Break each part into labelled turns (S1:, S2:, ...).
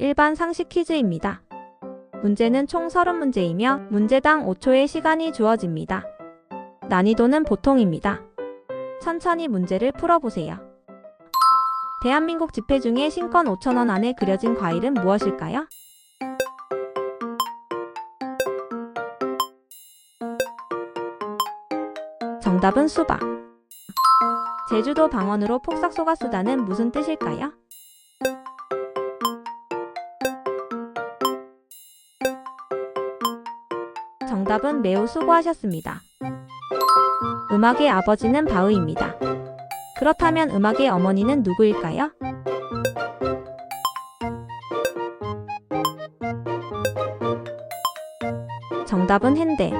S1: 일반 상식 퀴즈입니다. 문제는 총 30문제이며 문제당 5초의 시간이 주어집니다. 난이도는 보통입니다. 천천히 문제를 풀어보세요. 대한민국 지폐 중에 신권 5천원 안에 그려진 과일은 무엇일까요? 정답은 수박. 제주도 방언으로 폭삭 속았수다는 무슨 뜻일까요? 정답은 매우 수고하셨습니다. 음악의 아버지는 바흐입니다. 그렇다면 음악의 어머니는 누구일까요? 정답은 핸델.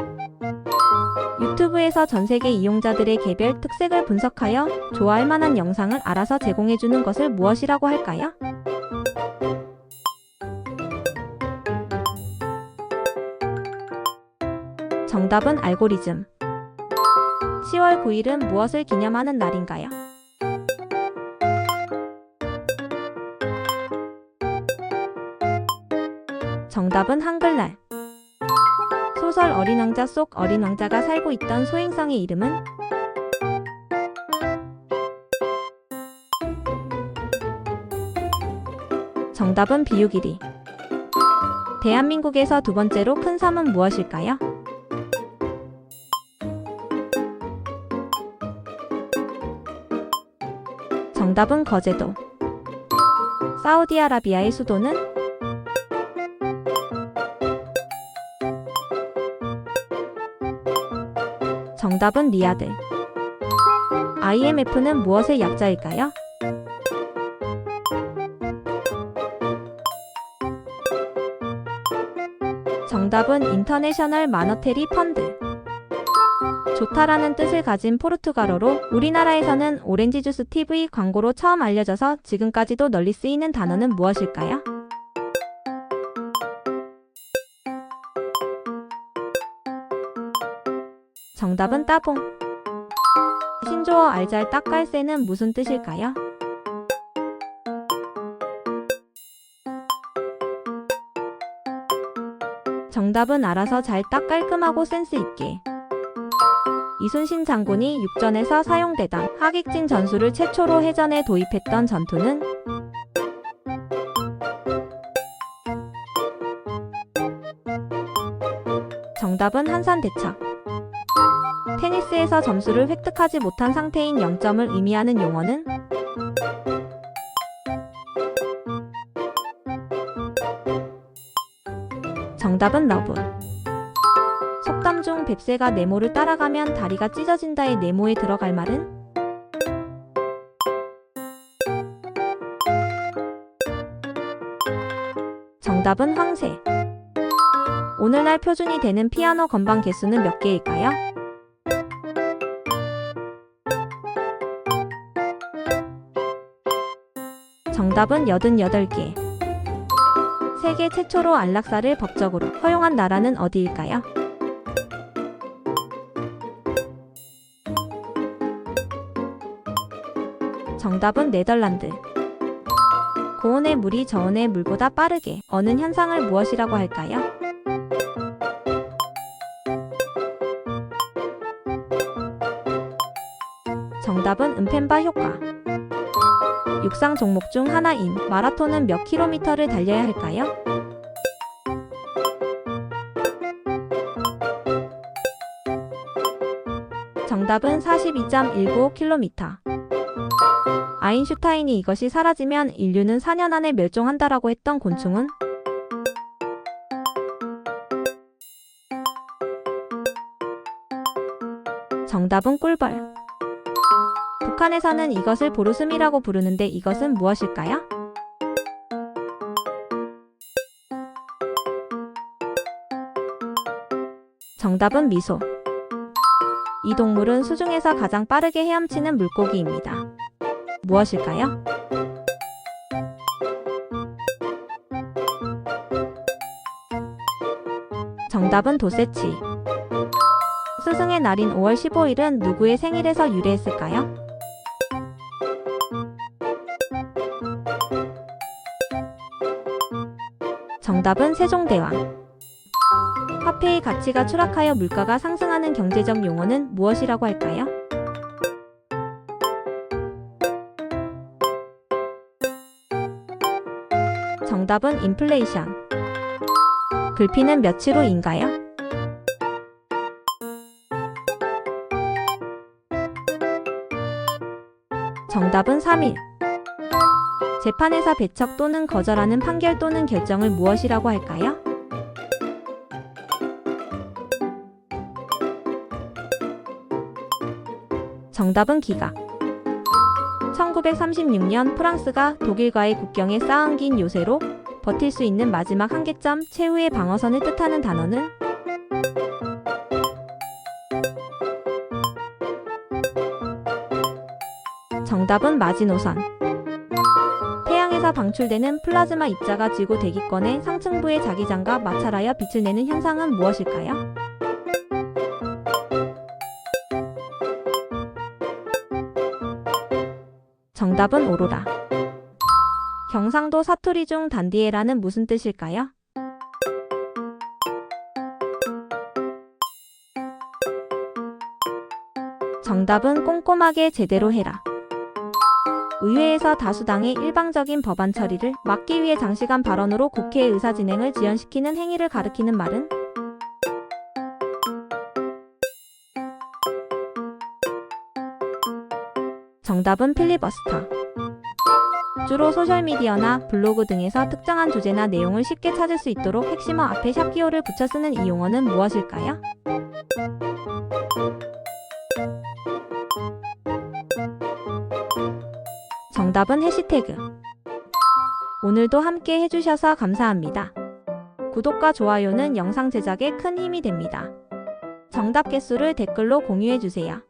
S1: 유튜브에서 전 세계 이용자들의 개별 특색을 분석하여 좋아할 만한 영상을 알아서 제공해주는 것을 무엇이라고 할까요? 정답은 알고리즘. 10월 9일은 무엇을 기념하는 날인가요? 정답은 한글날. 소설 어린 왕자 속 어린 왕자가 살고 있던 소행성의 이름은? 정답은 비유길이. 대한민국에서 두 번째로 큰 섬은 무엇일까요? 정답은 거제도. 사우디아라비아의 수도는? 정답은 리야드. IMF는 무엇의 약자일까요? 정답은 인터내셔널 마너테리 펀드. 좋다라는 뜻을 가진 포르투갈어로 우리나라에서는 오렌지 주스 TV 광고로 처음 알려져서 지금까지도 널리 쓰이는 단어는 무엇일까요? 정답은 따봉. 신조어 알잘 딱깔새는 무슨 뜻일까요? 정답은 알아서 잘 딱 깔끔하고 센스 있게. 이순신 장군이 육전에서 사용되던 하객진 전술을 최초로 해전에 도입했던 전투는 정답은 한산대첩. 테니스에서 점수를 획득하지 못한 상태인 0점을 의미하는 용어는 정답은 러브. 중 뱁새가 네모를 따라가면 다리가 찢어진다의 네모에 들어갈 말은? 정답은 황새. 오늘날 표준이 되는 피아노 건반 개수는 몇 개일까요? 정답은 88개. 세계 최초로 안락사를 법적으로 허용한 나라는 어디일까요? 정답은 네덜란드. 고온의 물이 저온의 물보다 빠르게 어는 현상을 무엇이라고 할까요? 정답은 은펜바 효과. 육상 종목 중 하나인 마라톤은 몇 킬로미터를 달려야 할까요? 정답은 42.195km. 아인슈타인이 이것이 사라지면 인류는 4년 안에 멸종한다라고 했던 곤충은? 정답은 꿀벌. 북한에서는 이것을 보루숨이라고 부르는데 이것은 무엇일까요? 정답은 미소. 이 동물은 수중에서 가장 빠르게 헤엄치는 물고기입니다. 무엇일까요? 정답은 도세치. 스승의 날인 5월 15일은 누구의 생일에서 유래했을까요? 정답은 세종대왕. 화폐의 가치가 추락하여 물가가 상승하는 경제적 용어는 무엇이라고 할까요? 정답은 인플레이션. 글피는 며칠 후인가요? 정답은 3일. 재판에서 배척 또는 거절하는 판결 또는 결정을 무엇이라고 할까요? 정답은 기각. 1936년 프랑스가 독일과의 국경에 쌓아긴 요새로 버틸 수 있는 마지막 한계점 최후의 방어선을 뜻하는 단어는 정답은 마지노선. 태양에서 방출되는 플라즈마 입자가 지구 대기권의 상층부의 자기장과 마찰하여 빛을 내는 현상은 무엇일까요? 정답은 오로라. 경상도 사투리 중 단디에라는 무슨 뜻일까요? 정답은 꼼꼼하게 제대로 해라. 의회에서 다수당의 일방적인 법안 처리를 막기 위해 장시간 발언으로 국회 의사 진행을 지연시키는 행위를 가리키는 말은 정답은 필리버스터. 주로 소셜미디어나 블로그 등에서 특정한 주제나 내용을 쉽게 찾을 수 있도록 핵심어 앞에 샵기호를 붙여 쓰는 이 용어는 무엇일까요? 정답은 해시태그. 오늘도 함께 해주셔서 감사합니다. 구독과 좋아요는 영상 제작에 큰 힘이 됩니다. 정답 개수를 댓글로 공유해주세요.